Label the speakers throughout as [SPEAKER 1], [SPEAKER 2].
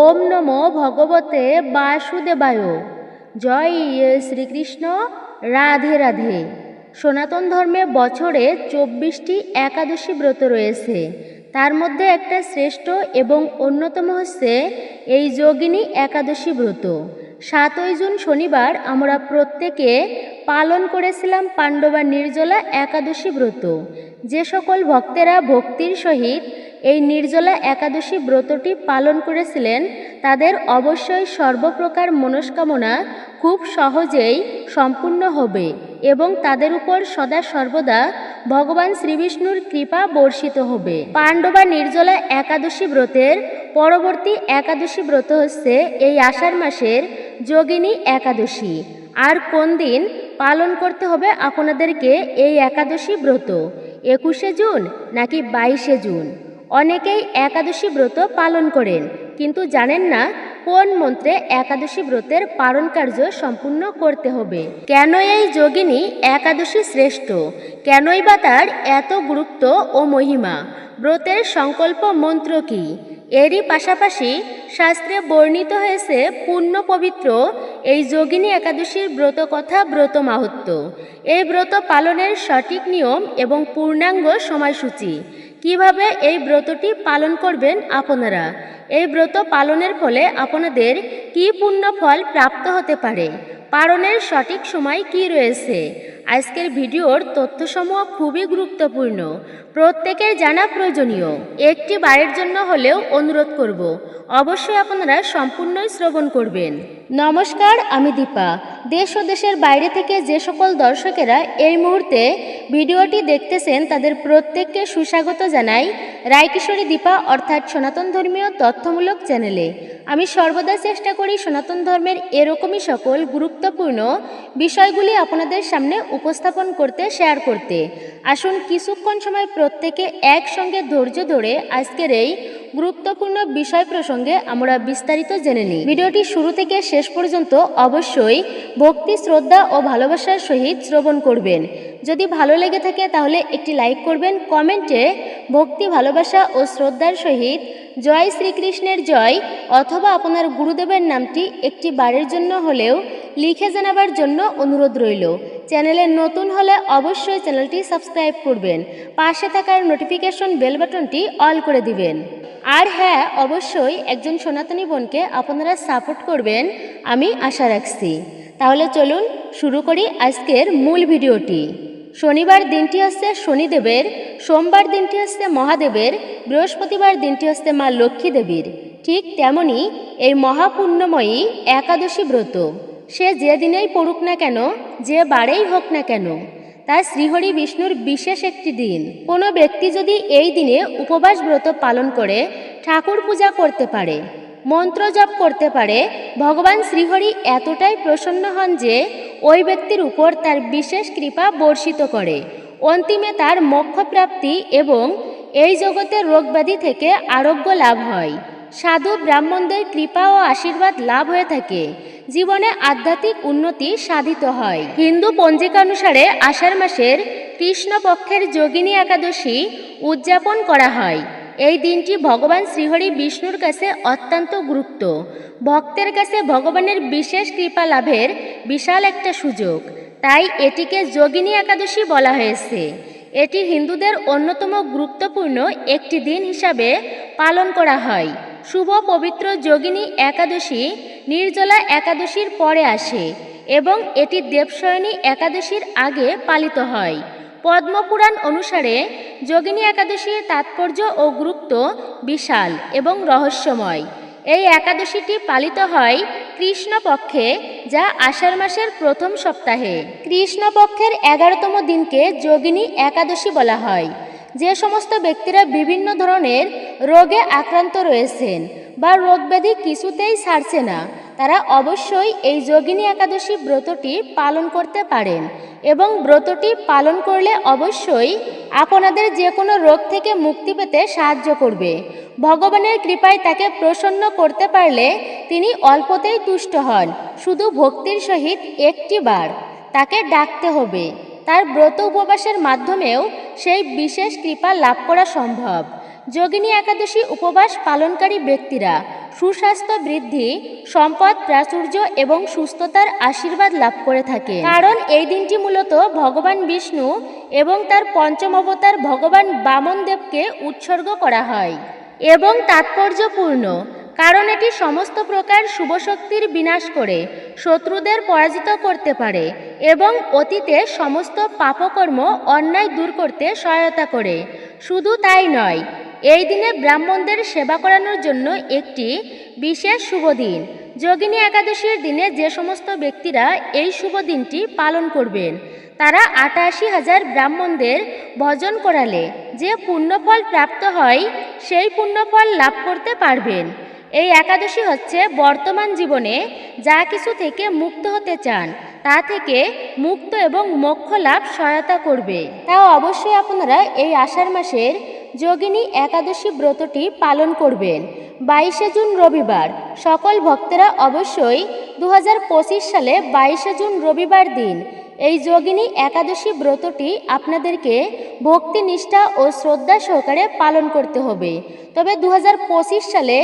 [SPEAKER 1] ওম নমো ভগবতে বাসুদেবায় জয় শ্রীকৃষ্ণ রাধে রাধে সনাতন ধর্মে বছরে চব্বিশটি একাদশী ব্রত রয়েছে তার মধ্যে একটা শ্রেষ্ঠ এবং অন্যতম হচ্ছে এই যোগিনী একাদশী ব্রত সাতই জুন শনিবার আমরা প্রত্যেকে পালন করেছিলাম পাণ্ডবা নির্জলা একাদশী ব্রত যে সকল ভক্তেরা ভক্তির সহিত এই নির্জলা একাদশী ব্রতটি পালন করেছিলেন তাদের অবশ্যই সর্বপ্রকার মনস্কামনা খুব সহজেই সম্পূর্ণ হবে এবং তাদের উপর সদা সর্বদা ভগবান শ্রীবিষ্ণুর কৃপা বর্ষিত হবে পাণ্ডবা নির্জলা একাদশী ব্রতের পরবর্তী একাদশী ব্রত হচ্ছে এই আষাঢ় মাসের যোগিনী একাদশী আর কোন দিন পালন করতে হবে আপনাদেরকে এই একাদশী ব্রত একুশে জুন নাকি বাইশে জুন অনেকেই একাদশী ব্রত পালন করেন কিন্তু জানেন না কোন মন্ত্রে একাদশী ব্রতের পালন কার্য সম্পূর্ণ করতে হবে কেন এই যোগিনী একাদশী শ্রেষ্ঠ কেনই বা তার এত গুরুত্ব ও মহিমা ব্রতের সংকল্প মন্ত্র কি এরই পাশাপাশি শাস্ত্রে বর্ণিত হয়েছে পূর্ণ পবিত্র এই যোগিনী একাদশীর ব্রত কথা ব্রত মাহাত্ম এই ব্রত পালনের সঠিক নিয়ম এবং পূর্ণাঙ্গ সময়সূচি কিভাবে এই ব্রতটি পালন করবেন আপনারা এই ব্রত পালনের ফলে আপনাদের কি পুণ্য ফল প্রাপ্ত হতে পারে পালনের সঠিক সময় কি রয়েছে আজকের ভিডিওর তথ্যসমূহ খুবই গুরুত্বপূর্ণ প্রত্যেকের জানা প্রয়োজনীয় একটি বাড়ির জন্য হলেও অনুরোধ করব অবশ্যই আপনারা সম্পূর্ণই শ্রবণ করবেন নমস্কার আমি দীপা দেশ ও দেশের বাইরে থেকে যে সকল দর্শকেরা এই মুহূর্তে ভিডিওটি দেখতেছেন তাদের প্রত্যেককে সুস্বাগত জানাই রায়কিশোরী দীপা অর্থাৎ সনাতন ধর্মীয় তথ্যমূলক চ্যানেলে আমি সর্বদা চেষ্টা করি সনাতন ধর্মের এরকমই সকল গুরুত্বপূর্ণ বিষয়গুলি আপনাদের সামনে উপস্থাপন করতে শেয়ার করতে আসুন কিছুক্ষণ সময় প্রত্যেকে একসঙ্গে ধৈর্য ধরে আজকের এই গুরুত্বপূর্ণ বিষয় প্রসঙ্গে আমরা বিস্তারিত জেনে নিই ভিডিওটি শুরু থেকে শেষ পর্যন্ত অবশ্যই ভক্তি শ্রদ্ধা ও ভালোবাসার সহিত শ্রবণ করবেন যদি ভালো লেগে থাকে তাহলে একটি লাইক করবেন কমেন্টে ভক্তি ভালোবাসা ও শ্রদ্ধার সহিত জয় শ্রীকৃষ্ণের জয় অথবা আপনার গুরুদেবের নামটি একটি বারের জন্য হলেও লিখে জানাবার জন্য অনুরোধ রইল চ্যানেলে নতুন হলে অবশ্যই চ্যানেলটি সাবস্ক্রাইব করবেন পাশে থাকার নোটিফিকেশন বেল বাটনটি অল করে দিবেন আর হ্যাঁ অবশ্যই একজন সনাতনী বোনকে আপনারা সাপোর্ট করবেন আমি আশা রাখছি তাহলে চলুন শুরু করি আজকের মূল ভিডিওটি শনিবার দিনটি আসছে শনিদেবের সোমবার দিনটি আসছে মহাদেবের বৃহস্পতিবার দিনটি আসছে মা লক্ষ্মী দেবীর ঠিক তেমনি এই মহাপূর্ণময়ী একাদশী ব্রত সে যে দিনেই পড়ুক না কেন যে বারেই হোক না কেন তা শ্রীহরি বিষ্ণুর বিশেষ একটি দিন কোনো ব্যক্তি যদি এই দিনে উপবাস ব্রত পালন করে ঠাকুর পূজা করতে পারে মন্ত্র জপ করতে পারে ভগবান শ্রীহরি এতটাই প্রসন্ন হন যে ওই ব্যক্তির উপর তার বিশেষ কৃপা বর্ষিত করে অন্তিমে তার মোক্ষপ্রাপ্তি এবং এই জগতের রোগব্যাধি থেকে আরোগ্য লাভ হয় সাধু ব্রাহ্মণদের কৃপা ও আশীর্বাদ লাভ হয়ে থাকে জীবনে আধ্যাত্মিক উন্নতি সাধিত হয় হিন্দু পঞ্জিকা অনুসারে আষাঢ় মাসের কৃষ্ণপক্ষের যোগিনী একাদশী উদযাপন করা হয় এই দিনটি ভগবান শ্রীহরি বিষ্ণুর কাছে অত্যন্ত গুরুত্ব ভক্তের কাছে ভগবানের বিশেষ কৃপা লাভের বিশাল একটা সুযোগ তাই এটিকে যোগিনী একাদশী বলা হয়েছে এটি হিন্দুদের অন্যতম গুরুত্বপূর্ণ একটি দিন হিসাবে পালন করা হয় শুভ পবিত্র যোগিনী একাদশী নির্জলা একাদশীর পরে আসে এবং এটি দেবশয়নী একাদশীর আগে পালিত হয় পদ্মপুরাণ অনুসারে যোগিনী একাদশীর তাৎপর্য ও গুরুত্ব বিশাল এবং রহস্যময় এই একাদশীটি পালিত হয় কৃষ্ণপক্ষে যা আষাঢ় মাসের প্রথম সপ্তাহে কৃষ্ণপক্ষের এগারোতম দিনকে যোগিনী একাদশী বলা হয় যে সমস্ত ব্যক্তিরা বিভিন্ন ধরনের রোগে আক্রান্ত রয়েছেন বা রোগ ব্যাধি কিছুতেই ছাড়ছে না তারা অবশ্যই এই যোগিনী একাদশী ব্রতটি পালন করতে পারেন এবং ব্রতটি পালন করলে অবশ্যই আপনাদের যে কোনো রোগ থেকে মুক্তি পেতে সাহায্য করবে ভগবানের কৃপায় তাকে প্রসন্ন করতে পারলে তিনি অল্পতেই তুষ্ট হন শুধু ভক্তির সহিত একটি বার তাকে ডাকতে হবে তার ব্রত উপবাসের মাধ্যমেও সেই বিশেষ কৃপা লাভ করা সম্ভব যোগিনী একাদশী উপবাস পালনকারী ব্যক্তিরা সুস্বাস্থ্য বৃদ্ধি সম্পদ প্রাচুর্য এবং সুস্থতার আশীর্বাদ লাভ করে থাকে কারণ এই দিনটি মূলত ভগবান বিষ্ণু এবং তার পঞ্চম অবতার ভগবান বামন দেবকে উৎসর্গ করা হয় এবং তাৎপর্যপূর্ণ কারণ এটি সমস্ত প্রকার শুভ শক্তির বিনাশ করে শত্রুদের পরাজিত করতে পারে এবং অতীতে সমস্ত পাপকর্ম অন্যায় দূর করতে সহায়তা করে শুধু তাই নয় এই দিনে ব্রাহ্মণদের সেবা করানোর জন্য একটি বিশেষ শুভ দিন যোগিনী একাদশীর দিনে যে সমস্ত ব্যক্তিরা এই শুভ দিনটি পালন করবেন তারা আটাশি হাজার ব্রাহ্মণদের ভজন করালে যে পুণ্যফল প্রাপ্ত হয় সেই পুণ্যফল লাভ করতে পারবেন এই একাদশী হচ্ছে বর্তমান জীবনে যা কিছু থেকে মুক্ত হতে চান তা থেকে মুক্ত এবং মোক্ষ লাভ সহায়তা করবে তাও অবশ্যই আপনারা এই আষাঢ় মাসের যোগিনী একাদশী ব্রতটি পালন করবেন বাইশে জুন রবিবার সকল ভক্তেরা অবশ্যই দু সালে বাইশে জুন রবিবার দিন এই যোগিনী একাদশী ব্রতটি আপনাদেরকে ভক্তি নিষ্ঠা ও শ্রদ্ধা সহকারে পালন করতে হবে তবে দু সালে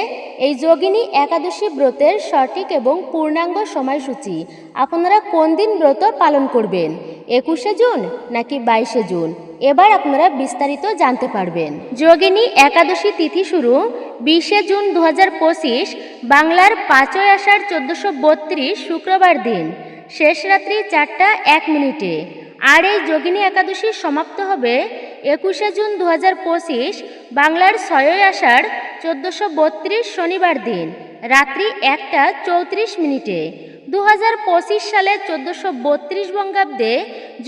[SPEAKER 1] এই যোগিনী একাদশী ব্রতের সঠিক এবং পূর্ণাঙ্গ সময়সূচি আপনারা কোন দিন ব্রত পালন করবেন একুশে জুন নাকি বাইশে জুন এবার আপনারা বিস্তারিত জানতে পারবেন যোগিনী একাদশী তিথি শুরু বিশে জুন দু বাংলার পাঁচই আষাঢ় বত্রিশ শুক্রবার দিন শেষ রাত্রি চারটা এক মিনিটে আর এই যোগিনী একাদশী সমাপ্ত হবে একুশে জুন দু বাংলার ছয়ই আষাঢ় চোদ্দোশো শনিবার দিন রাত্রি একটা চৌত্রিশ মিনিটে দু সালে চোদ্দোশো বত্রিশ বঙ্গাব্দে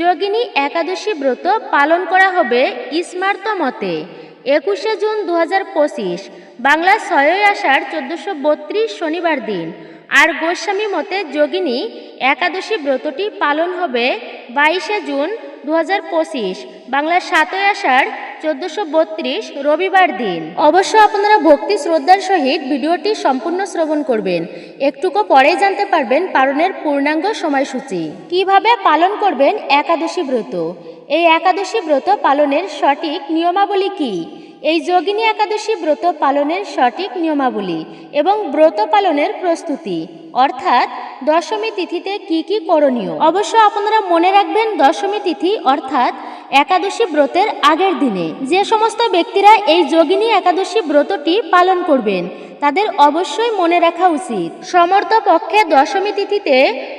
[SPEAKER 1] যোগিনী একাদশী ব্রত পালন করা হবে ইসমার্ত মতে একুশে জুন দু বাংলা ছয়ই আষাঢ় চোদ্দশো শনিবার দিন আর গোস্বামী মতে যোগিনী একাদশী ব্রতটি পালন হবে বাইশে জুন দু হাজার পঁচিশ বাংলার সাতই আষাঢ় চোদ্দোশো বত্রিশ রবিবার দিন অবশ্য আপনারা ভক্তি শ্রদ্ধার সহিত ভিডিওটি সম্পূর্ণ শ্রবণ করবেন একটুকু পরেই জানতে পারবেন পালনের পূর্ণাঙ্গ সময়সূচি কিভাবে পালন করবেন একাদশী ব্রত এই একাদশী ব্রত পালনের সঠিক নিয়মাবলী কী এই যোগিনী একাদশী ব্রত পালনের সঠিক নিয়মাবলী এবং ব্রত পালনের প্রস্তুতি অর্থাৎ দশমী তিথিতে কি কি করণীয় অবশ্য আপনারা মনে রাখবেন দশমী তিথি অর্থাৎ একাদশী ব্রতের আগের দিনে যে সমস্ত ব্যক্তিরা এই যোগিনী একাদশী ব্রতটি পালন করবেন তাদের অবশ্যই মনে রাখা উচিত সমর্থ পক্ষে দশমী তিথিতে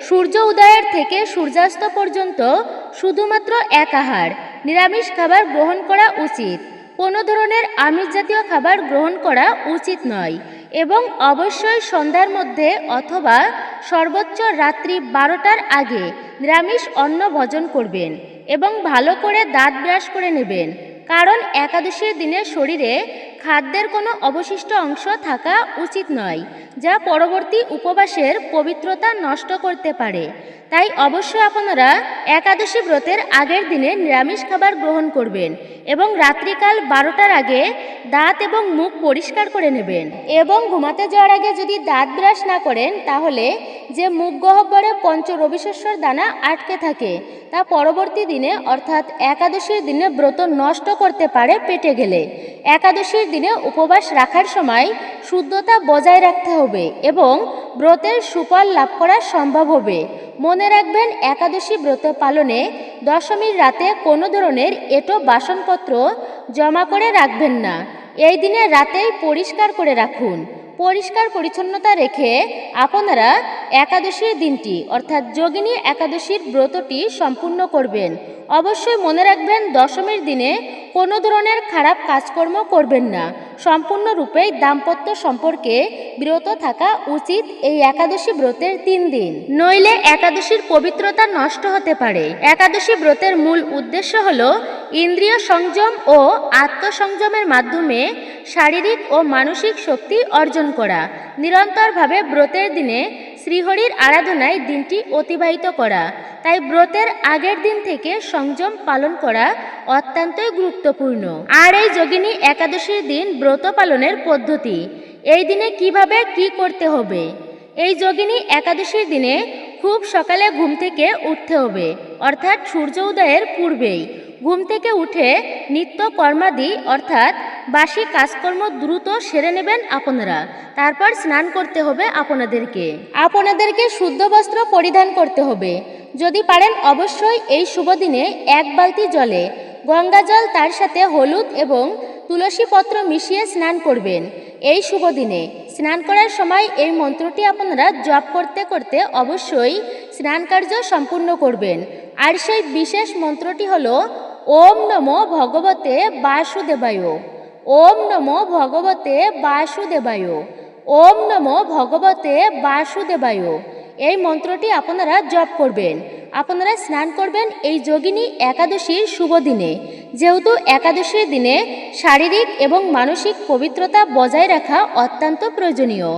[SPEAKER 1] সূর্য উদয়ের থেকে সূর্যাস্ত পর্যন্ত শুধুমাত্র একাহার নিরামিষ খাবার গ্রহণ করা উচিত কোনো ধরনের আমিষ জাতীয় খাবার গ্রহণ করা উচিত নয় এবং অবশ্যই সন্ধ্যার মধ্যে অথবা সর্বোচ্চ রাত্রি বারোটার আগে নিরামিষ অন্ন ভোজন করবেন এবং ভালো করে দাঁত ব্রাশ করে নেবেন কারণ একাদশীর দিনে শরীরে খাদ্যের কোনো অবশিষ্ট অংশ থাকা উচিত নয় যা পরবর্তী উপবাসের পবিত্রতা নষ্ট করতে পারে তাই অবশ্যই আপনারা একাদশী ব্রতের আগের দিনে নিরামিষ খাবার গ্রহণ করবেন এবং রাত্রিকাল বারোটার আগে দাঁত এবং মুখ পরিষ্কার করে নেবেন এবং ঘুমাতে যাওয়ার আগে যদি দাঁত ব্রাশ না করেন তাহলে যে মুখ গহব্বরে পঞ্চ রবিশস্বর দানা আটকে থাকে তা পরবর্তী দিনে অর্থাৎ একাদশীর দিনে ব্রত নষ্ট করতে পারে পেটে গেলে একাদশীর দিনে উপবাস রাখার সময় শুদ্ধতা বজায় রাখতে হবে এবং ব্রতের সুফল লাভ করা সম্ভব হবে মনে রাখবেন একাদশী ব্রত পালনে দশমীর রাতে কোনো ধরনের এটো বাসনপত্র জমা করে রাখবেন না এই দিনে রাতেই পরিষ্কার করে রাখুন পরিষ্কার পরিচ্ছন্নতা রেখে আপনারা একাদশীর দিনটি অর্থাৎ যোগিনী একাদশীর ব্রতটি সম্পূর্ণ করবেন অবশ্যই মনে রাখবেন দশমীর দিনে কোনো ধরনের খারাপ কাজকর্ম করবেন না সম্পূর্ণরূপে দাম্পত্য সম্পর্কে বিরত থাকা উচিত এই একাদশী ব্রতের তিন দিন নইলে একাদশীর পবিত্রতা নষ্ট হতে পারে একাদশী ব্রতের মূল উদ্দেশ্য হল ইন্দ্রিয় সংযম ও আত্মসংযমের মাধ্যমে শারীরিক ও মানসিক শক্তি অর্জন করা নিরন্তরভাবে ব্রতের দিনে শ্রীহরির আরাধনায় দিনটি অতিবাহিত করা তাই ব্রতের আগের দিন থেকে সংযম পালন করা অত্যন্তই গুরুত্বপূর্ণ আর এই যোগিনী একাদশীর দিন ব্রত পালনের পদ্ধতি এই দিনে কিভাবে কি করতে হবে এই যোগিনী একাদশীর দিনে খুব সকালে ঘুম থেকে উঠতে হবে অর্থাৎ সূর্য উদয়ের পূর্বেই ঘুম থেকে উঠে নিত্য কর্মাদি অর্থাৎ বাসি কাজকর্ম দ্রুত সেরে নেবেন আপনারা তারপর স্নান করতে হবে আপনাদেরকে আপনাদেরকে শুদ্ধ বস্ত্র পরিধান করতে হবে যদি পারেন অবশ্যই এই শুভ দিনে এক বালতি জলে গঙ্গা জল তার সাথে হলুদ এবং তুলসী পত্র মিশিয়ে স্নান করবেন এই শুভ দিনে স্নান করার সময় এই মন্ত্রটি আপনারা জপ করতে করতে অবশ্যই স্নান কার্য সম্পূর্ণ করবেন আর সেই বিশেষ মন্ত্রটি হল ওম নমো ভগবতে বাসুদেবায় ওম নমো ভগবতে বাসুদেবায় ওম নমো ভগবতে বাসুদেবায় এই মন্ত্রটি আপনারা জপ করবেন আপনারা স্নান করবেন এই যোগিনী একাদশীর শুভ দিনে যেহেতু একাদশীর দিনে শারীরিক এবং মানসিক পবিত্রতা বজায় রাখা অত্যন্ত প্রয়োজনীয়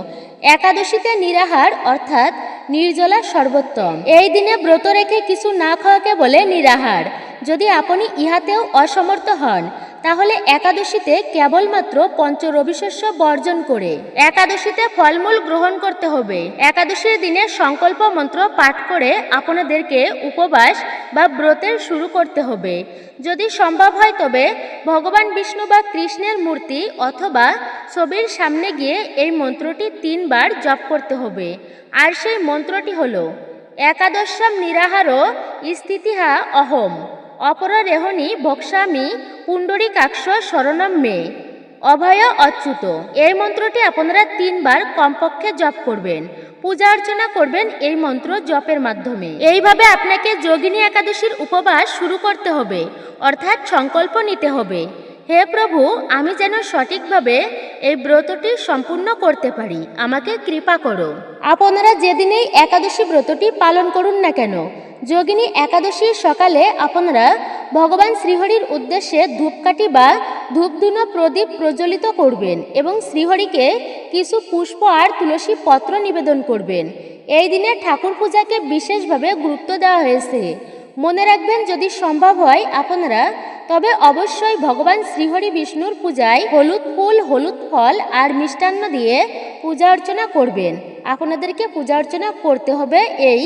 [SPEAKER 1] একাদশীতে নিরাহার অর্থাৎ নির্জলা সর্বোত্তম এই দিনে ব্রত রেখে কিছু না খাওয়াকে বলে নিরাহার যদি আপনি ইহাতেও অসমর্থ হন তাহলে একাদশীতে কেবলমাত্র পঞ্চ বর্জন করে একাদশীতে ফলমূল গ্রহণ করতে হবে একাদশীর দিনে সংকল্প মন্ত্র পাঠ করে আপনাদেরকে উপবাস বা ব্রতের শুরু করতে হবে যদি সম্ভব হয় তবে ভগবান বিষ্ণু বা কৃষ্ণের মূর্তি অথবা ছবির সামনে গিয়ে এই মন্ত্রটি তিনবার জপ করতে হবে আর সেই মন্ত্রটি হল একাদশম নিরাহার স্থিতিহা অহম অপরারেহণী বক্সামি পুণ্ডরীকাক্ষ শরণম মে অভয় অচ্যুত এই মন্ত্রটি আপনারা তিনবার কমপক্ষে জপ করবেন পূজা অর্চনা করবেন এই মন্ত্র জপের মাধ্যমে এইভাবে আপনাকে যোগিনী একাদশীর উপবাস শুরু করতে হবে অর্থাৎ সংকল্প নিতে হবে হে প্রভু আমি যেন সঠিকভাবে এই ব্রতটি সম্পূর্ণ করতে পারি আমাকে কৃপা করো আপনারা যেদিনেই একাদশী ব্রতটি পালন করুন না কেন যোগিনী একাদশীর সকালে আপনারা ভগবান শ্রীহরির উদ্দেশ্যে ধূপকাঠি বা ধূপধুনো প্রদীপ প্রজ্বলিত করবেন এবং শ্রীহরিকে কিছু পুষ্প আর তুলসী পত্র নিবেদন করবেন এই দিনে ঠাকুর পূজাকে বিশেষভাবে গুরুত্ব দেওয়া হয়েছে মনে রাখবেন যদি সম্ভব হয় আপনারা তবে অবশ্যই ভগবান শ্রীহরি বিষ্ণুর পূজায় হলুদ ফুল হলুদ ফল আর মিষ্টান্ন দিয়ে পূজা অর্চনা করবেন আপনাদেরকে পূজা অর্চনা করতে হবে এই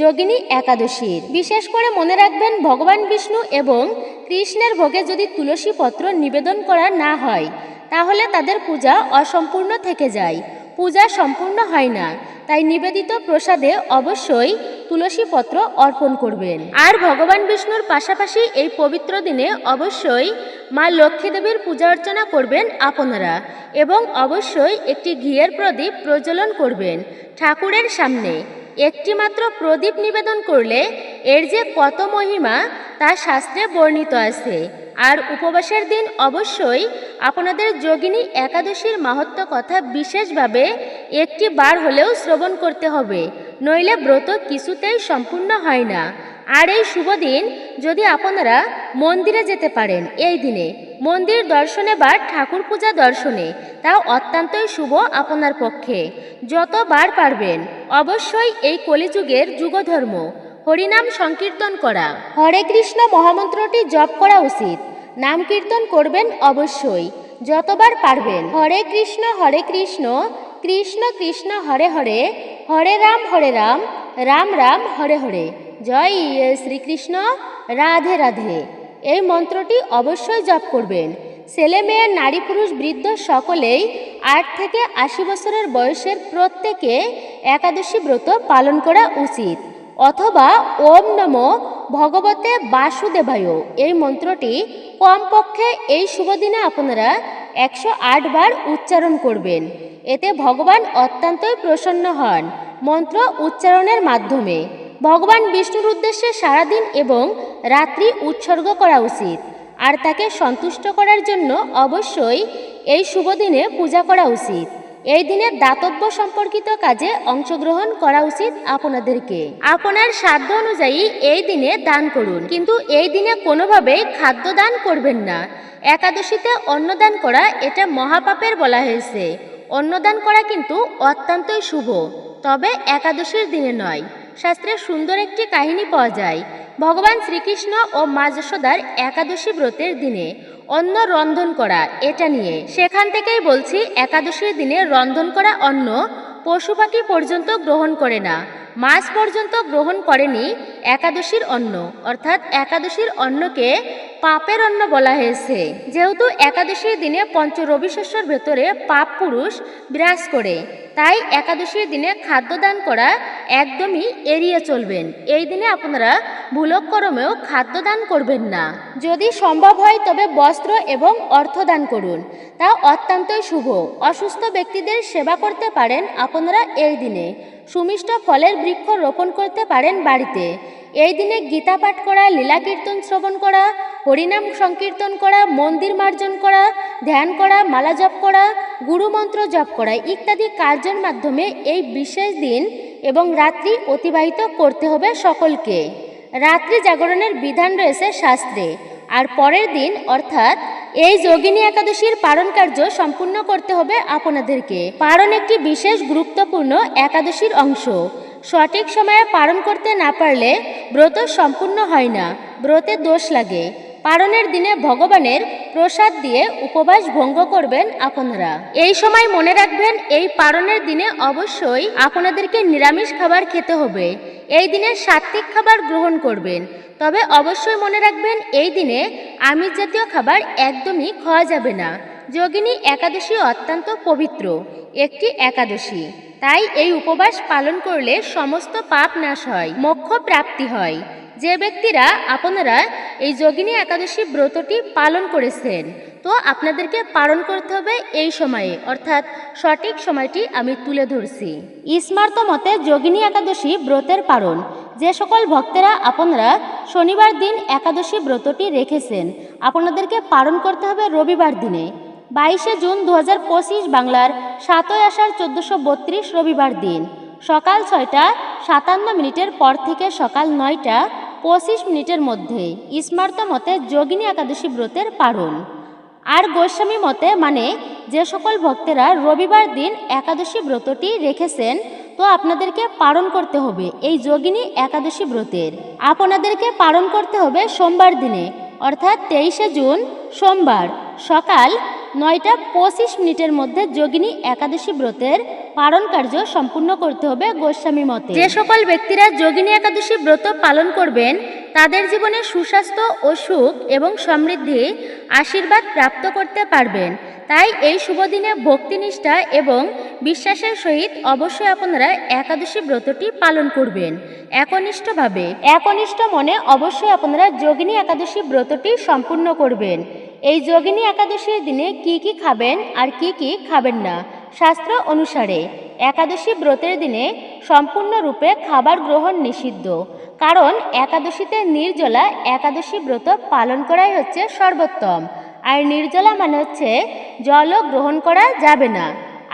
[SPEAKER 1] যোগিনী একাদশীর বিশেষ করে মনে রাখবেন ভগবান বিষ্ণু এবং কৃষ্ণের ভোগে যদি তুলসী পত্র নিবেদন করা না হয় তাহলে তাদের পূজা অসম্পূর্ণ থেকে যায় পূজা সম্পূর্ণ হয় না তাই নিবেদিত প্রসাদে অবশ্যই তুলসী পত্র অর্পণ করবেন আর ভগবান বিষ্ণুর পাশাপাশি এই পবিত্র দিনে অবশ্যই মা লক্ষ্মী দেবীর পূজা অর্চনা করবেন আপনারা এবং অবশ্যই একটি ঘিয়ের প্রদীপ প্রজ্বলন করবেন ঠাকুরের সামনে একটিমাত্র প্রদীপ নিবেদন করলে এর যে কত মহিমা তা শাস্ত্রে বর্ণিত আছে আর উপবাসের দিন অবশ্যই আপনাদের যোগিনী একাদশীর মাহাত্ম কথা বিশেষভাবে একটি বার হলেও শ্রবণ করতে হবে নইলে ব্রত কিছুতেই সম্পূর্ণ হয় না আর এই শুভ দিন যদি আপনারা মন্দিরে যেতে পারেন এই দিনে মন্দির দর্শনে বা ঠাকুর পূজা দর্শনে তা অত্যন্তই শুভ আপনার পক্ষে যতবার পারবেন অবশ্যই এই কলিযুগের যুগধর্ম হরিনাম সংকীর্তন করা হরে কৃষ্ণ মহামন্ত্রটি জপ করা উচিত নাম কীর্তন করবেন অবশ্যই যতবার পারবেন হরে কৃষ্ণ হরে কৃষ্ণ কৃষ্ণ কৃষ্ণ হরে হরে হরে রাম হরে রাম রাম রাম হরে হরে জয় শ্রীকৃষ্ণ রাধে রাধে এই মন্ত্রটি অবশ্যই জপ করবেন ছেলে মেয়ে নারী পুরুষ বৃদ্ধ সকলেই আট থেকে আশি বছরের বয়সের প্রত্যেকে একাদশী ব্রত পালন করা উচিত অথবা ওম নম ভগবতে বাসুদেবায়ু এই মন্ত্রটি কমপক্ষে এই শুভদিনে আপনারা একশো বার উচ্চারণ করবেন এতে ভগবান অত্যন্তই প্রসন্ন হন মন্ত্র উচ্চারণের মাধ্যমে ভগবান বিষ্ণুর উদ্দেশ্যে সারাদিন এবং রাত্রি উৎসর্গ করা উচিত আর তাকে সন্তুষ্ট করার জন্য অবশ্যই এই শুভ দিনে পূজা করা উচিত এই দিনে দাতব্য সম্পর্কিত কাজে অংশগ্রহণ করা উচিত আপনাদেরকে আপনার সাধ্য অনুযায়ী এই দিনে দান করুন কিন্তু এই দিনে কোনোভাবেই খাদ্য দান করবেন না একাদশীতে অন্নদান করা এটা মহাপাপের বলা হয়েছে অন্নদান করা কিন্তু অত্যন্তই শুভ তবে একাদশীর দিনে নয় শাস্ত্রে সুন্দর একটি কাহিনী পাওয়া যায় ভগবান শ্রীকৃষ্ণ ও মা যশোদার একাদশী ব্রতের দিনে অন্ন রন্ধন করা এটা নিয়ে সেখান থেকেই বলছি একাদশীর দিনে রন্ধন করা অন্ন পশু পাখি পর্যন্ত গ্রহণ করে না মাছ পর্যন্ত গ্রহণ করেনি একাদশীর অন্ন অর্থাৎ একাদশীর অন্নকে পাপের অন্ন বলা হয়েছে যেহেতু একাদশীর দিনে পঞ্চ রবিশস্যর ভেতরে পাপ পুরুষ বিরাজ করে তাই একাদশীর দিনে খাদ্যদান করা একদমই এড়িয়ে চলবেন এই দিনে আপনারা ভুলক্রমেও খাদ্যদান করবেন না যদি সম্ভব হয় তবে বস্ত্র এবং অর্থ দান করুন তা অত্যন্তই শুভ অসুস্থ ব্যক্তিদের সেবা করতে পারেন আপনারা এই দিনে সুমিষ্ট ফলের বৃক্ষ রোপণ করতে পারেন বাড়িতে এই দিনে গীতা পাঠ করা লীলা কীর্তন শ্রবণ করা হরিনাম সংকীর্তন করা মন্দির মার্জন করা ধ্যান করা মালা জপ করা গুরুমন্ত্র জপ করা ইত্যাদি কার্যের মাধ্যমে এই বিশেষ দিন এবং রাত্রি অতিবাহিত করতে হবে সকলকে রাত্রি জাগরণের বিধান রয়েছে শাস্ত্রে আর পরের দিন অর্থাৎ এই যোগিনী একাদশীর পারণ কার্য সম্পূর্ণ করতে হবে আপনাদেরকে পারণ একটি বিশেষ গুরুত্বপূর্ণ একাদশীর অংশ সঠিক সময়ে পালন করতে না পারলে ব্রত সম্পূর্ণ হয় না ব্রতে দোষ লাগে পারণের দিনে ভগবানের প্রসাদ দিয়ে উপবাস ভঙ্গ করবেন আপনারা এই সময় মনে রাখবেন এই পারণের দিনে অবশ্যই আপনাদেরকে নিরামিষ খাবার খেতে হবে এই দিনে সাত্ত্বিক খাবার গ্রহণ করবেন তবে অবশ্যই মনে রাখবেন এই দিনে আমিষ জাতীয় খাবার একদমই খাওয়া যাবে না যোগিনী একাদশী অত্যন্ত পবিত্র একটি একাদশী তাই এই উপবাস পালন করলে সমস্ত পাপ নাশ হয় মোক্ষ প্রাপ্তি হয় যে ব্যক্তিরা আপনারা এই যোগিনী একাদশী ব্রতটি পালন করেছেন তো আপনাদেরকে পালন করতে হবে এই সময়ে অর্থাৎ সঠিক সময়টি আমি তুলে ধরছি ইসমার্ত মতে যোগিনী একাদশী ব্রতের পালন যে সকল ভক্তেরা আপনারা শনিবার দিন একাদশী ব্রতটি রেখেছেন আপনাদেরকে পালন করতে হবে রবিবার দিনে বাইশে জুন দু বাংলার সাতই আষাঢ় চোদ্দোশো রবিবার দিন সকাল ছয়টা সাতান্ন মিনিটের পর থেকে সকাল নয়টা পঁচিশ মিনিটের মধ্যে স্মার্ত মতে যোগিনী একাদশী ব্রতের পারণ আর গোস্বামী মতে মানে যে সকল ভক্তেরা রবিবার দিন একাদশী ব্রতটি রেখেছেন তো আপনাদেরকে পালন করতে হবে এই যোগিনী একাদশী ব্রতের আপনাদেরকে পালন করতে হবে সোমবার দিনে অর্থাৎ তেইশে জুন সোমবার সকাল নয়টা পঁচিশ মিনিটের মধ্যে যোগিনী একাদশী ব্রতের পালন কার্য সম্পূর্ণ করতে হবে গোস্বামী মতে যে সকল ব্যক্তিরা যোগিনী একাদশী ব্রত পালন করবেন তাদের জীবনে সুস্বাস্থ্য ও সুখ এবং সমৃদ্ধি আশীর্বাদ প্রাপ্ত করতে পারবেন তাই এই শুভদিনে ভক্তিনিষ্ঠা এবং বিশ্বাসের সহিত অবশ্যই আপনারা একাদশী ব্রতটি পালন করবেন একনিষ্ঠভাবে একনিষ্ঠ মনে অবশ্যই আপনারা যোগিনী একাদশী ব্রতটি সম্পূর্ণ করবেন এই যোগিনী একাদশীর দিনে কি কি খাবেন আর কি কি খাবেন না শাস্ত্র অনুসারে একাদশী ব্রতের দিনে সম্পূর্ণরূপে খাবার গ্রহণ নিষিদ্ধ কারণ একাদশীতে নির্জলা একাদশী ব্রত পালন করাই হচ্ছে সর্বোত্তম আর নির্জলা মানে হচ্ছে জলও গ্রহণ করা যাবে না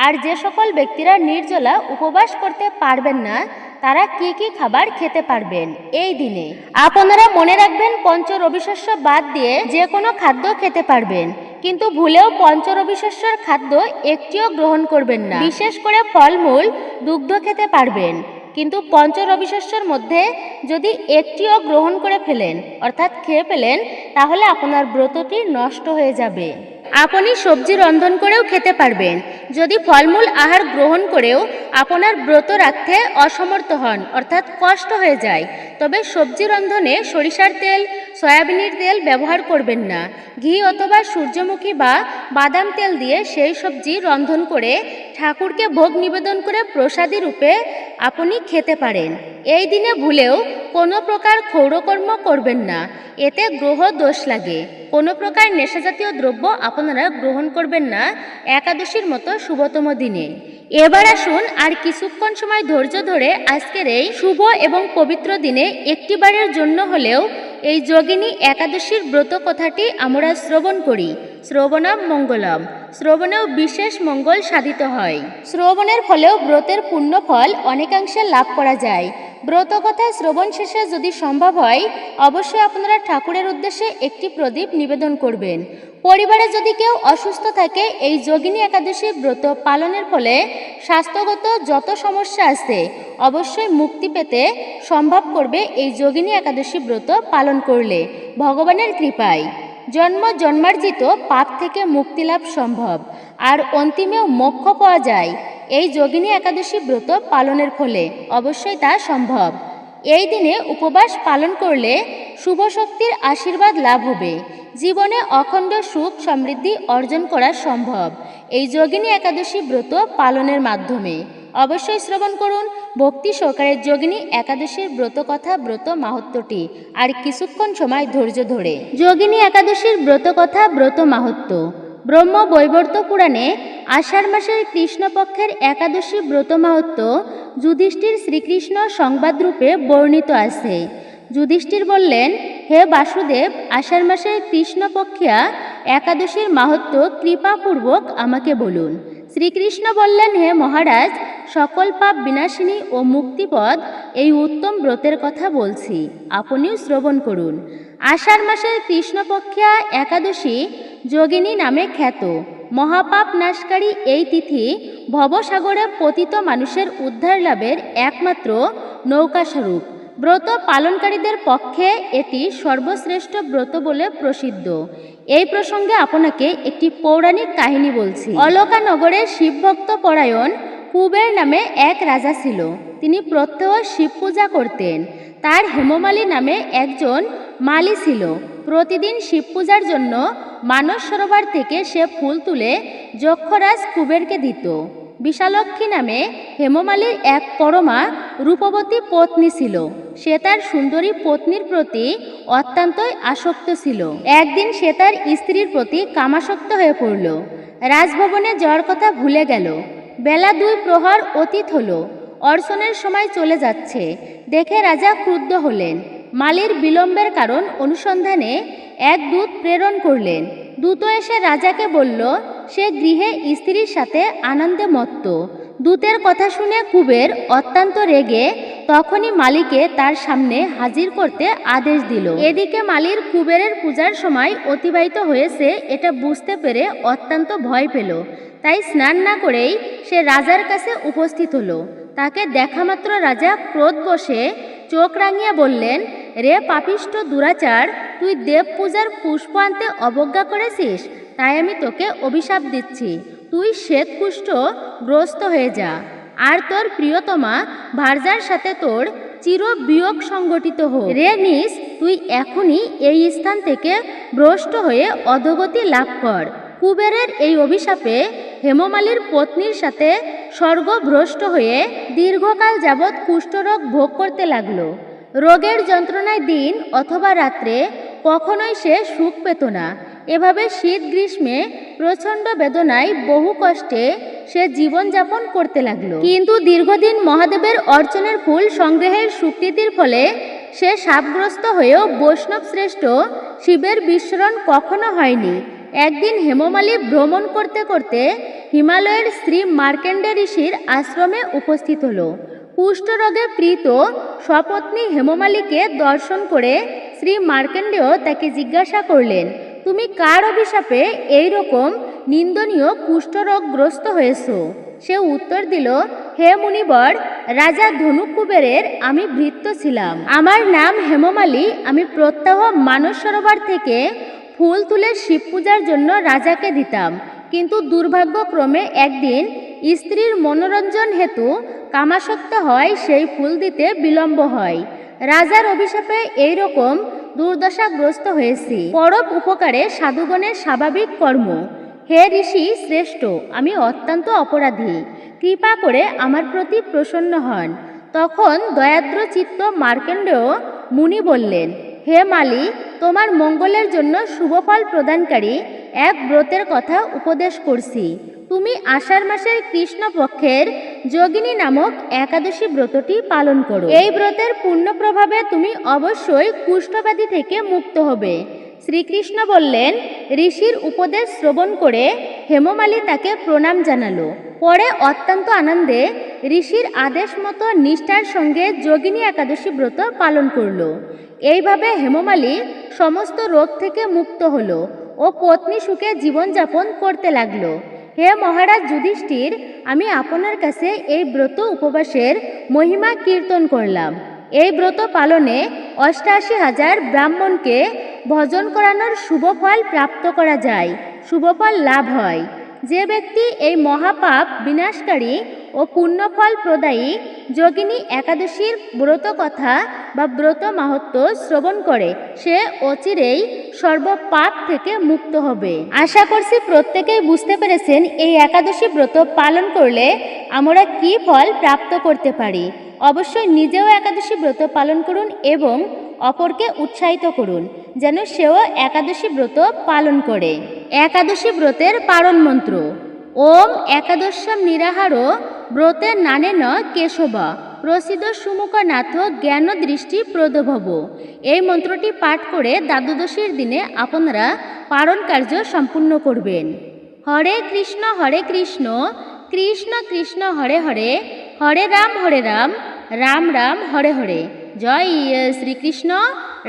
[SPEAKER 1] আর যে সকল ব্যক্তিরা নির্জলা উপবাস করতে পারবেন না তারা কি কি খাবার খেতে পারবেন এই দিনে আপনারা মনে রাখবেন পঞ্চ রবিশস্য বাদ দিয়ে যে কোনো খাদ্য খেতে পারবেন কিন্তু ভুলেও পঞ্চ রবিশস্যর খাদ্য একটিও গ্রহণ করবেন না বিশেষ করে ফলমূল দুগ্ধ খেতে পারবেন কিন্তু পঞ্চ রবিশস্যর মধ্যে যদি একটিও গ্রহণ করে ফেলেন অর্থাৎ খেয়ে ফেলেন তাহলে আপনার ব্রতটি নষ্ট হয়ে যাবে আপনি সবজি রন্ধন করেও খেতে পারবেন যদি ফলমূল আহার গ্রহণ করেও আপনার ব্রত রাখতে অসমর্থ হন অর্থাৎ কষ্ট হয়ে যায় তবে সবজি রন্ধনে সরিষার তেল সয়াবিনের তেল ব্যবহার করবেন না ঘি অথবা সূর্যমুখী বা বাদাম তেল দিয়ে সেই সবজি রন্ধন করে ঠাকুরকে ভোগ নিবেদন করে প্রসাদী রূপে আপনি খেতে পারেন এই দিনে ভুলেও কোনো প্রকার ক্ষৌরকর্ম করবেন না এতে গ্রহ দোষ লাগে কোনো প্রকার নেশাজাতীয় দ্রব্য আপনারা গ্রহণ করবেন না একাদশীর মতো শুভতম দিনে এবার আসুন আর কিছুক্ষণ সময় ধৈর্য ধরে আজকের এই শুভ এবং পবিত্র দিনে একটিবারের জন্য হলেও এই যোগিনী একাদশীর ব্রত কথাটি আমরা শ্রবণ করি শ্রবণম মঙ্গলম শ্রবণেও বিশেষ মঙ্গল সাধিত হয় শ্রবণের ফলেও ব্রতের পূর্ণ ফল অনেকাংশে লাভ করা যায় ব্রত কথা শ্রবণ শেষে যদি সম্ভব হয় অবশ্যই আপনারা ঠাকুরের উদ্দেশ্যে একটি প্রদীপ নিবেদন করবেন পরিবারে যদি কেউ অসুস্থ থাকে এই যোগিনী একাদশী ব্রত পালনের ফলে স্বাস্থ্যগত যত সমস্যা আছে অবশ্যই মুক্তি পেতে সম্ভব করবে এই যোগিনী একাদশী ব্রত পালন করলে ভগবানের কৃপায় জন্ম জন্মার্জিত পাপ থেকে মুক্তি লাভ সম্ভব আর অন্তিমেও মোক্ষ পাওয়া যায় এই যোগিনী একাদশী ব্রত পালনের ফলে অবশ্যই তা সম্ভব এই দিনে উপবাস পালন করলে শুভ শক্তির আশীর্বাদ লাভ হবে জীবনে অখণ্ড সুখ সমৃদ্ধি অর্জন করা সম্ভব এই যোগিনী একাদশী ব্রত পালনের মাধ্যমে অবশ্যই শ্রবণ করুন ভক্তি সহকারে যোগিনী একাদশীর ব্রত কথা ব্রত মাহাত্মটি আর কিছুক্ষণ সময় ধৈর্য ধরে যোগিনী একাদশীর ব্রত কথা ব্রত মাহাত্ম ব্রহ্ম বৈবর্ত পুরাণে আষাঢ় মাসের কৃষ্ণপক্ষের একাদশী ব্রত মাহাত্ম যুধিষ্ঠির শ্রীকৃষ্ণ সংবাদরূপে বর্ণিত আছে যুধিষ্ঠির বললেন হে বাসুদেব আষাঢ় মাসের কৃষ্ণপক্ষিয়া একাদশীর মাহাত্ম কৃপাপূর্বক আমাকে বলুন শ্রীকৃষ্ণ বললেন হে মহারাজ সকল পাপ বিনাশিনী ও মুক্তিপদ এই উত্তম ব্রতের কথা বলছি আপনিও শ্রবণ করুন আষাঢ় মাসের কৃষ্ণপক্ষা একাদশী যোগিনী নামে খ্যাত মহাপাপ নাশকারী এই তিথি ভবসাগরে পতিত মানুষের উদ্ধার লাভের একমাত্র নৌকাস্বরূপ ব্রত পালনকারীদের পক্ষে এটি সর্বশ্রেষ্ঠ ব্রত বলে প্রসিদ্ধ এই প্রসঙ্গে আপনাকে একটি পৌরাণিক কাহিনী বলছি অলকানগরে শিবভক্ত পরায়ণ কুবের নামে এক রাজা ছিল তিনি প্রত্যহ শিব পূজা করতেন তার হেমমালী নামে একজন মালি ছিল প্রতিদিন শিব পূজার জন্য মানস সরোবর থেকে সে ফুল তুলে যক্ষরাজ কুবেরকে দিত বিশালক্ষী নামে হেমমালির এক পরমা রূপবতী পত্নী ছিল সে তার সুন্দরী পত্নীর প্রতি অত্যন্তই আসক্ত ছিল একদিন সে তার স্ত্রীর প্রতি কামাসক্ত হয়ে পড়ল রাজভবনে যাওয়ার কথা ভুলে গেল বেলা দুই প্রহর অতীত হল অর্চনের সময় চলে যাচ্ছে দেখে রাজা ক্রুদ্ধ হলেন মালির বিলম্বের কারণ অনুসন্ধানে এক দূত প্রেরণ করলেন দূত এসে রাজাকে বলল সে গৃহে স্ত্রীর সাথে আনন্দে মত্ত দূতের কথা শুনে কুবের অত্যন্ত রেগে তখনই মালিকে তার সামনে হাজির করতে আদেশ দিল এদিকে মালির কুবেরের পূজার সময় অতিবাহিত হয়েছে এটা বুঝতে পেরে অত্যন্ত ভয় পেল তাই স্নান না করেই সে রাজার কাছে উপস্থিত হলো তাকে দেখামাত্র রাজা ক্রোধ বসে চোখ রাঙিয়া বললেন রে পাপিষ্ট দুরাচার তুই দেব পূজার পুষ্প আনতে অবজ্ঞা করেছিস তাই আমি তোকে অভিশাপ দিচ্ছি তুই শ্বেত পুষ্ট গ্রস্ত হয়ে যা আর তোর প্রিয়তমা ভার্জার সাথে তোর চির বিয়োগ সংগঠিত হো রে নিস তুই এখনই এই স্থান থেকে ভ্রষ্ট হয়ে অধগতি লাভ কর কুবেরের এই অভিশাপে হেমমালির পত্নীর সাথে স্বর্গভ্রষ্ট হয়ে দীর্ঘকাল যাবৎ কুষ্ঠরোগ ভোগ করতে লাগল রোগের যন্ত্রণায় দিন অথবা রাত্রে কখনোই সে সুখ পেত না এভাবে শীত গ্রীষ্মে প্রচণ্ড বেদনায় বহু কষ্টে সে জীবনযাপন করতে লাগলো কিন্তু দীর্ঘদিন মহাদেবের অর্চনের ফুল সংগ্রহের স্বীকৃতির ফলে সে সাপগ্রস্ত হয়েও বৈষ্ণব শ্রেষ্ঠ শিবের বিস্মরণ কখনো হয়নি একদিন হেমমালী ভ্রমণ করতে করতে হিমালয়ের শ্রী মার্কেন্ডে ঋষির আশ্রমে উপস্থিত হল কুষ্ঠরোগে প্রীত স্বপত্নী হেমমালীকে দর্শন করে শ্রী মার্কেন্ডেও তাকে জিজ্ঞাসা করলেন তুমি কার অভিশাপে এই রকম নিন্দনীয় কুষ্ঠরোগগ্রস্ত হয়েছ সে উত্তর দিল হে মুনিবর রাজা ধনুক কুবেরের আমি ভৃত্ত ছিলাম আমার নাম হেমমালী আমি প্রত্যাহ মানস সরোবর থেকে ফুল তুলে শিব পূজার জন্য রাজাকে দিতাম কিন্তু দুর্ভাগ্যক্রমে একদিন স্ত্রীর মনোরঞ্জন হেতু কামাসক্ত হয় সেই ফুল দিতে বিলম্ব হয় রাজার অভিশাপে এই রকম দুর্দশাগ্রস্ত হয়েছি পরব উপকারে সাধুগণের স্বাভাবিক কর্ম হে ঋষি শ্রেষ্ঠ আমি অত্যন্ত অপরাধী কৃপা করে আমার প্রতি প্রসন্ন হন তখন দয়াদ্র চিত্ত মার্কেন্ডেও মুনি বললেন হে মালি তোমার মঙ্গলের জন্য শুভফল প্রদানকারী এক ব্রতের কথা উপদেশ করছি তুমি আষাঢ় মাসের কৃষ্ণপক্ষের যোগিনী নামক একাদশী ব্রতটি পালন করো এই ব্রতের পূর্ণ প্রভাবে তুমি অবশ্যই কুষ্ঠব্যাধি থেকে মুক্ত হবে শ্রীকৃষ্ণ বললেন ঋষির উপদেশ শ্রবণ করে হেমমালি তাকে প্রণাম জানালো পরে অত্যন্ত আনন্দে ঋষির আদেশ মতো নিষ্ঠার সঙ্গে যোগিনী একাদশী ব্রত পালন করলো এইভাবে হেমমালি সমস্ত রোগ থেকে মুক্ত হল ও পত্নী সুখে জীবনযাপন করতে লাগল হে মহারাজ যুধিষ্ঠির আমি আপনার কাছে এই ব্রত উপবাসের মহিমা কীর্তন করলাম এই ব্রত পালনে অষ্টাশি হাজার ব্রাহ্মণকে ভজন করানোর শুভফল প্রাপ্ত করা যায় শুভফল লাভ হয় যে ব্যক্তি এই মহাপাপ বিনাশকারী ও পুণ্যফল প্রদায়ী যোগিনী একাদশীর ব্রত কথা বা ব্রত মাহাত্ম শ্রবণ করে সে অচিরেই সর্বপাপ থেকে মুক্ত হবে আশা করছি প্রত্যেকেই বুঝতে পেরেছেন এই একাদশী ব্রত পালন করলে আমরা কি ফল প্রাপ্ত করতে পারি অবশ্যই নিজেও একাদশী ব্রত পালন করুন এবং অপরকে উৎসাহিত করুন যেন সেও একাদশী ব্রত পালন করে একাদশী ব্রতের পারণ মন্ত্র ওম একাদশম নিরাহার ব্রতে ন কেশব প্রসিদ্ধ সুমুখনাথ জ্ঞান দৃষ্টি প্রদভব এই মন্ত্রটি পাঠ করে দ্বাদশীর দিনে আপনারা পারণ কার্য সম্পূর্ণ করবেন হরে কৃষ্ণ হরে কৃষ্ণ কৃষ্ণ কৃষ্ণ হরে হরে হরে রাম হরে রাম রাম রাম হরে হরে জয় শ্রীকৃষ্ণ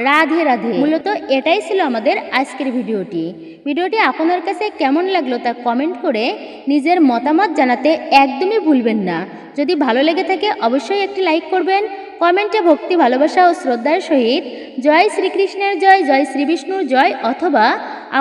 [SPEAKER 1] রাধে রাধে মূলত এটাই ছিল আমাদের আজকের ভিডিওটি ভিডিওটি আপনার কাছে কেমন লাগলো তা কমেন্ট করে নিজের মতামত জানাতে একদমই ভুলবেন না যদি ভালো লেগে থাকে অবশ্যই একটি লাইক করবেন কমেন্টে ভক্তি ভালোবাসা ও শ্রদ্ধার সহিত জয় শ্রীকৃষ্ণের জয় জয় শ্রী জয় অথবা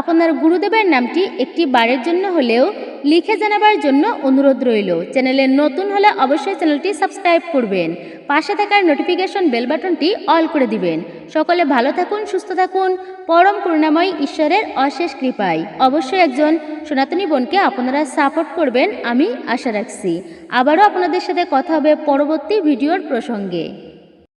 [SPEAKER 1] আপনার গুরুদেবের নামটি একটি বারের জন্য হলেও লিখে জানাবার জন্য অনুরোধ রইল চ্যানেলে নতুন হলে অবশ্যই চ্যানেলটি সাবস্ক্রাইব করবেন পাশে থাকার নোটিফিকেশন বেল বাটনটি অল করে দিবেন সকলে ভালো থাকুন সুস্থ থাকুন পরম করুণাময় ঈশ্বরের অশেষ কৃপায় অবশ্যই একজন সনাতনী বোনকে আপনারা সাপোর্ট করবেন আমি আশা রাখছি আবারও আপনাদের সাথে কথা হবে পরবর্তী ভিডিওর প্রসঙ্গে